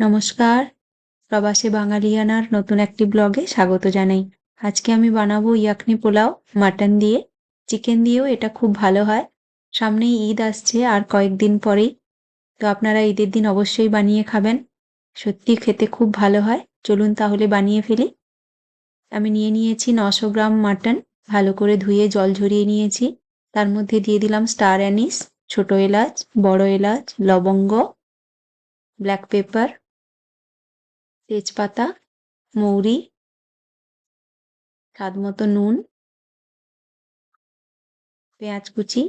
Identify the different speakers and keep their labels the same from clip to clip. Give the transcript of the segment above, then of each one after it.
Speaker 1: নমস্কার। প্রবাসী বাঙালিয়ানার নতুন একটি ব্লগে স্বাগত জানাই। আজকে আমি বানাবো ইয়াকনি পোলাও, মাটন দিয়ে। চিকেন দিয়েও এটা খুব ভালো হয়। সামনেই ঈদ আসছে আর কয়েকদিন পরেই। তো আপনারা ঈদের দিন অবশ্যই বানিয়ে খাবেন। সত্যি খেতে খুব ভালো হয়। চলুন তাহলে বানিয়ে ফেলি। আমি নিয়ে নিয়েছি নশো গ্রাম মাটন। ভালো করে ধুয়ে জল ঝরিয়ে নিয়েছি। তার মধ্যে দিয়ে দিলাম স্টার অ্যানিস, ছোট এলাচ, বড় এলাচ, লবঙ্গ, ব্ল্যাক পেপার তেজপাতা, মৌরি, স্বাদ মতো নুন, পেঁয়াজ কুচি।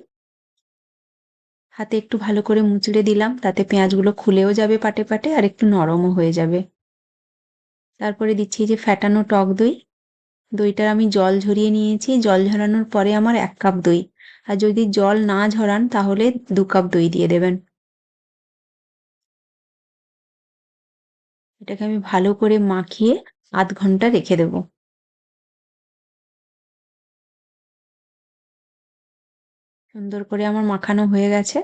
Speaker 1: হাতে একটু ভালো করে মুচড়ে দিলাম, তাতে পেঁয়াজগুলো খুলেও যাবে পাটে পাটে আর একটু নরমও হয়ে যাবে। তারপরে দিচ্ছি যে ফ্যাটানো টক দই। দইটার আমি জল ঝরিয়ে নিয়েছি, জল ঝরানোর পরে আমার এক কাপ দই। আর যদি জল না ঝরান, তাহলে দু কাপ দই দিয়ে দেবেন। এটাকে আমি ভালো করে মাখিয়ে আধ ঘণ্টা রেখে দেব। সুন্দর করে আমার মাখানো হয়ে গেছে।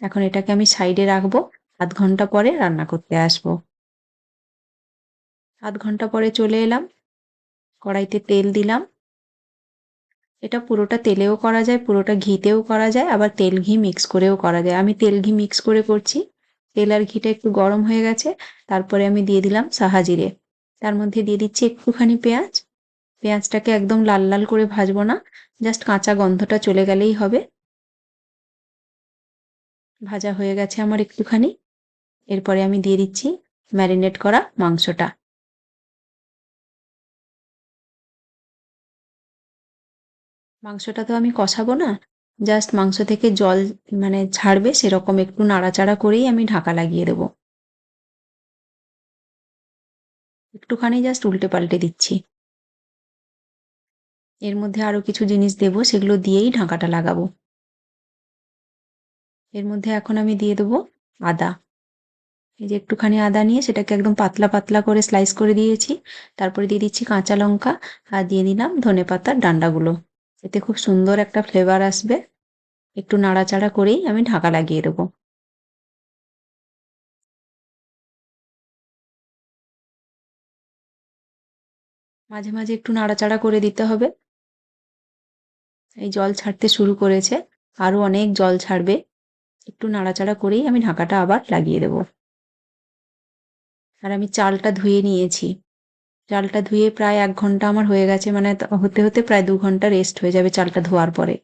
Speaker 1: এখন এটাকে আমি সাইডে রাখব। আধ ঘণ্টা পরে রান্না করতে আসব। আধ ঘণ্টা পরে চলে এলাম। কড়াইতে তেল দিলাম। এটা পুরোটা তেলেও করা যায়, পুরোটা ঘিতেও করা যায়, আবার তেল ঘি মিক্স করেও করা যায়। আমি তেল ঘি মিক্স করে করছি। তেল আর ঘিটা একটু গরম হয়ে গেছে, তারপরে আমি দিয়ে দিলাম সাহা জিরে। তার মধ্যে দিয়ে দিচ্ছি একটুখানি পেঁয়াজ। পেঁয়াজটাকে একদম লাল লাল করে ভাজবো না, জাস্ট কাঁচা গন্ধটা চলে গেলেই হবে। ভাজা হয়ে গেছে আমার একটুখানি। এরপরে আমি দিয়ে দিচ্ছি ম্যারিনেট করা মাংসটা। মাংসটা তো আমি কষাবো না জাস্ট মাংস থেকে জল মানে ছাড়বে, সেরকম একটু নাড়াচাড়া করেই আমি ঢাকা লাগিয়ে দেবো। একটুখানি জাস্ট উল্টে পাল্টে দিচ্ছি। এর মধ্যে আরও কিছু জিনিস দেবো, সেগুলো দিয়েই ঢাকাটা লাগাবো। এর মধ্যে এখন আমি দিয়ে দেবো আদা। এই যে একটুখানি আদা নিয়ে সেটাকে একদম পাতলা পাতলা করে স্লাইস করে দিয়েছি। তারপরে দিয়ে দিচ্ছি কাঁচা লঙ্কা আর দিয়ে দিলাম ধনে পাতার ডান্ডাগুলো। এতে খুব সুন্দর একটা ফ্লেভার আসবে। একটু নাড়াচাড়া করেই আমি ঢাকা লাগিয়ে দেবো। মাঝে মাঝে একটু নাড়াচাড়া করে দিতে হবে। এই জল ছাড়তে শুরু করেছে আরও অনেক জল ছাড়বে। একটু নাড়াচাড়া করেই আমি ঢাকাটা আবার লাগিয়ে দেব। আর আমি চালটা ধুয়ে নিয়েছি। চালটা ধুয়ে প্রায় এক ঘণ্টা আমার হয়ে গেছে মানে হতে হতে প্রায় দু ঘণ্টা রেস্ট হয়ে যাবে চালটা ধোয়ার পরে।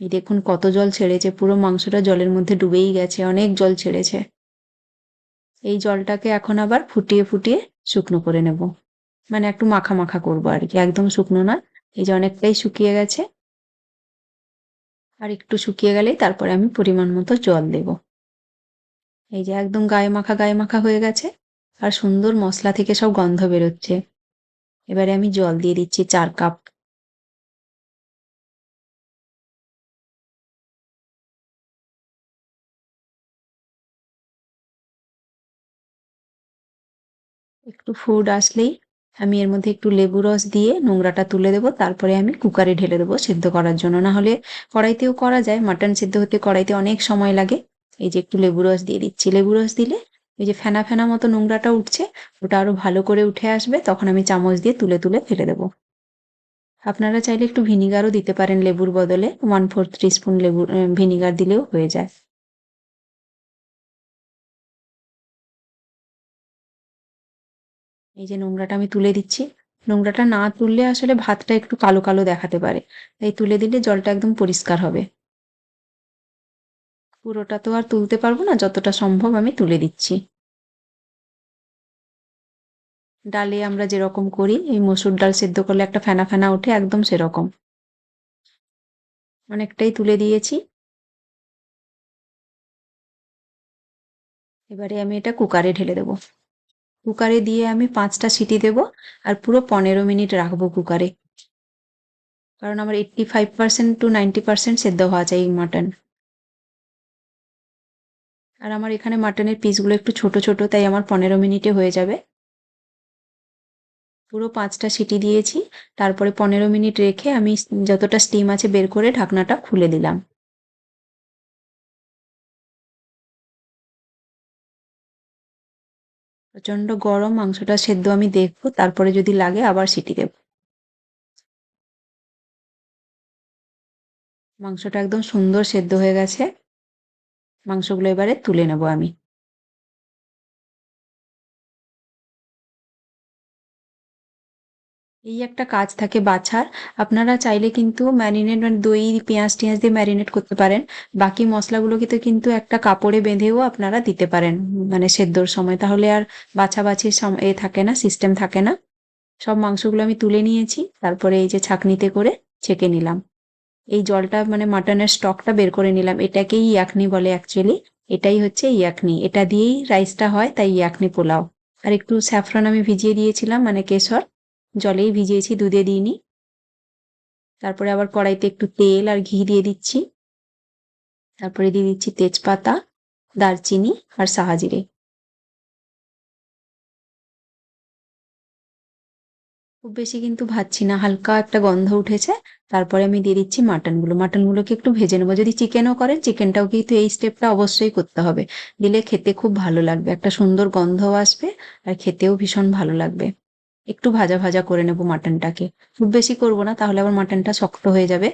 Speaker 1: এই দেখুন কত জল ছেড়েছে, পুরো মাংসটা জলের মধ্যে ডুবেই গেছে, অনেক জল ছেড়েছে। এই জলটাকে এখন আবার ফুটিয়ে ফুটিয়ে শুকনো করে নেব। মানে একটু মাখা মাখা করব আর কি, একদম শুকনো না, এই যে অনেকটাই শুকিয়ে গেছে। আর একটু শুকিয়ে গেলেই তারপরে আমি পরিমাণ মতো জল দেব। এই যে একদম গায়ে মাখা গায়ে মাখা হয়ে গেছে, আর সুন্দর মশলা থেকে সব গন্ধ বেরোচ্ছে। এবারে আমি জল দিয়ে দিচ্ছি চার কাপ। একটু ফুড আসলেই আমি এর মধ্যে একটু লেবু রস দিয়ে নোংরাটা তুলে দেবো, তারপরে আমি কুকারে ঢেলে দেবো সেদ্ধ করার জন্য। না হলে কড়াইতেও করা যায় মাটন সেদ্ধ হতে কড়াইতে অনেক সময় লাগে। এই যে একটু লেবু রস দিয়ে দিচ্ছি। লেবু রস দিলে এই যে ফেনা ফেনা মতো নোংরাটা উঠছে, ওটা আরও ভালো করে উঠে আসবে, তখন আমি চামচ দিয়ে তুলে তুলে ফেলে দেবো। আপনারা চাইলে একটু ভিনিগারও দিতে পারেন লেবুর বদলে ওয়ান ফোর্থ স্পুন লেবু ভিনিগার দিলেও হয়ে যায়। এই যে নোংরাটা আমি তুলে দিচ্ছি। নোংরাটা না তুললে আসলে ভাতটা একটু কালো কালো দেখাতে পারে। তাই তুলে দিলে জলটা একদম পরিষ্কার হবে। পুরোটা তো আর তুলতে পারব না, যতটা সম্ভব আমি তুলে দিচ্ছি। ডালে আমরা যেরকম করি, এই মসুর ডাল সেদ্ধ করলে একটা ফেনা ফেনা ওঠে, একদম সেরকম। অনেকটাই তুলে দিয়েছি। এবারে আমি এটা কুকারে ঢেলে দেবো। কুকারে দিয়ে আমি পাঁচটা সিটি দেব আর পুরো পনেরো মিনিট রাখব কুকারে। কারণ আমার eighty five percent to ninety percent সেদ্ধ হওয়া চাই মাটন। আর আমার এখানে মাটনের পিসগুলো একটু ছোট ছোট, তাই আমার পনেরো মিনিটে হয়ে যাবে। পুরো পাঁচটা সিটি দিয়েছি। তারপরে পনেরো মিনিট রেখে আমি যতটা স্টিম আছে বের করে ঢাকনাটা খুলে দিলাম। প্রচণ্ড গরম, মাংসটা সেদ্ধ আমি দেখব, তারপরে যদি লাগে আবার সিটি দেব। মাংসটা একদম সুন্দর সেদ্ধ হয়ে গেছে। মাংসগুলো এবারে তুলে নেব আমি। এই একটা কাজ থাকে বাছার। আপনারা চাইলে কিন্তু ম্যারিনেট মানে দই, পেঁয়াজ টিয়াজ দিয়ে ম্যারিনেট করতে পারেন। বাকি মশলাগুলোকে তো কিন্তু একটা কাপড়ে বেঁধেও আপনারা দিতে পারেন মানে সেদ্ধর সময়। তাহলে আর বাছাবাছির এ থাকে না সিস্টেম থাকে না। সব মাংসগুলো আমি তুলে নিয়েছি, তারপরে এই যে ছাকনিতে করে ছেঁকে নিলাম। এই জলটা মানে মাটনের স্টকটা বের করে নিলাম। এটাকেই ইয়াকনি বলে অ্যাকচুয়ালি এটাই হচ্ছে ইয়াকনি। এটা দিয়েই রাইসটা হয়, তাই ইয়াকনি পোলাও। আর একটু স্যাফরন আমি ভিজিয়ে দিয়েছিলাম মানে কেশর। জলেই ভিজিয়েছি, দুধে দিইনি। তারপরে আবার কড়াইতে একটু তেল আর ঘি দিয়ে দিচ্ছি। তারপরে দিয়ে দিচ্ছি তেজপাতা, দারচিনি আর সাহাজিরে। খুব বেশি কিন্তু ভাজছি না, হালকা একটা গন্ধ উঠেছে। তারপরে আমি দিয়ে দিচ্ছি মাটনগুলো। মাটনগুলোকে একটু ভেজে নেব। যদি চিকেনও করেন, চিকেনটাও কিন্তু এই স্টেপটা অবশ্যই করতে হবে। দিলে খেতে খুব ভালো লাগবে। একটা সুন্দর গন্ধও আসবে আর খেতেও ভীষণ ভালো লাগবে। একটু ভাজা ভাজা করে নেব মাটনটাকে। খুব বেশি করব না, তাহলে আবার মাটনটা শক্ত হয়ে যাবে।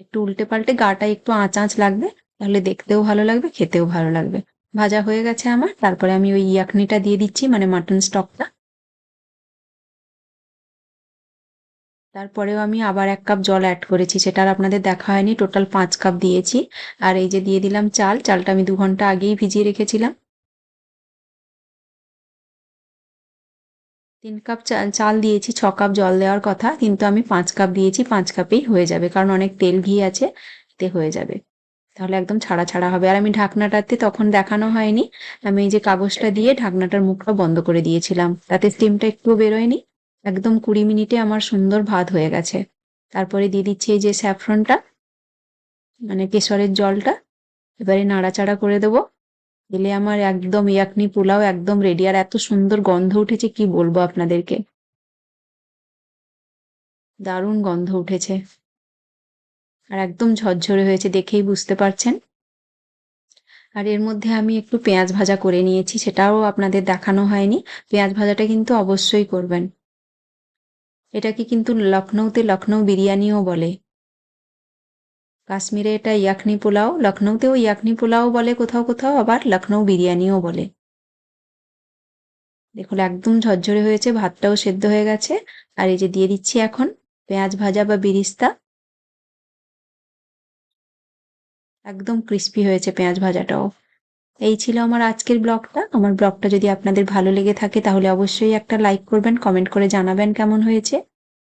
Speaker 1: একটু উল্টে পাল্টে গাটা একটু আঁচ আঁচ লাগবে, তাহলে দেখতেও ভালো লাগবে, খেতেও ভালো লাগবে। ভাজা হয়ে গেছে আমার, তারপরে আমি ওই ইয়াকনিটা দিয়ে দিচ্ছি মানে মাটন স্টকটা। তারপরেও আমি আবার এক কাপ জল অ্যাড করেছি, সেটা আর আপনাদের দেখা হয়নি টোটাল পাঁচ কাপ দিয়েছি। আর এই যে দিয়ে দিলাম চাল, চালটা আমি দু ঘণ্টা আগেই ভিজিয়ে রেখেছিলাম। তিন কাপ চাল দিয়েছি, ছ কাপ জল দেওয়ার কথা, কিন্তু আমি পাঁচ কাপ দিয়েছি, পাঁচ কাপেই হয়ে যাবে, কারণ অনেক তেল ঘি আছে এতে হয়ে যাবে। তাহলে একদম ছাড়া ছাড়া হবে। আর আমি ঢাকনাটাতে তখন দেখানো হয়নি, আমি এই যে কাগজটা দিয়ে ঢাকনাটার মুখটা বন্ধ করে দিয়েছিলাম, তাতে স্টিমটা একটু বেরোয়নি। একদম কুড়ি মিনিটে আমার সুন্দর ভাত হয়ে গেছে। তারপরে দিয়ে দিচ্ছি যে স্যাফরনটা মানে কেশরের জলটা। এবারে নাড়াচাড়া করে দেবো। দিলে আমার একদম ইয়াকনি পোলাও একদম রেডি আর এত সুন্দর গন্ধ উঠেছে, কি বলব আপনাদেরকে? দারুণ গন্ধ উঠেছে। আর একদম ঝরঝরে হয়েছে, দেখেই বুঝতে পারছেন। আর এর মধ্যে আমি একটু পেঁয়াজ ভাজা করে নিয়েছি, সেটাও আপনাদের দেখানো হয়নি। পেঁয়াজ ভাজাটা কিন্তু অবশ্যই করবেন। এটাকে কিন্তু লখনৌতে লখনৌ বিরিয়ানিও বলে। কাশ্মীরে এটা ইয়াকনি পোলাও, লখনৌতেও ইয়াকনি পোলাও বলে কোথাও কোথাও, আবার লখনৌ বিরিয়ানিও বলে। দেখুন, একদম ঝরঝরে হয়েছে, ভাতটাও সেদ্ধ হয়ে গেছে। আর এই যে দিয়ে দিচ্ছি এখন পেঁয়াজ ভাজা বা বিরিস্তা। একদম ক্রিস্পি হয়েছে পেঁয়াজ ভাজাটাও। এই ছিল আমার আজকের ব্লগটা। আমার ব্লগটা যদি আপনাদের ভালো লেগে থাকে, তাহলে অবশ্যই একটা লাইক করবেন কমেন্ট করে জানাবেন কেমন হয়েছে।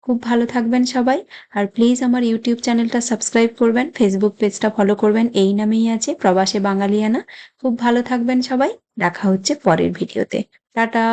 Speaker 1: খুব ভালো থাকবেন সবাই, আর প্লিজ আমার ইউটিউব চ্যানেলটা সাবস্ক্রাইব করবেন ফেসবুক পেজটা ফলো করবেন, এই নামেই আছে প্রবাসে বাঙালিয়ানা। খুব ভালো থাকবেন সবাই, দেখা হচ্ছে পরের ভিডিওতে টাটা!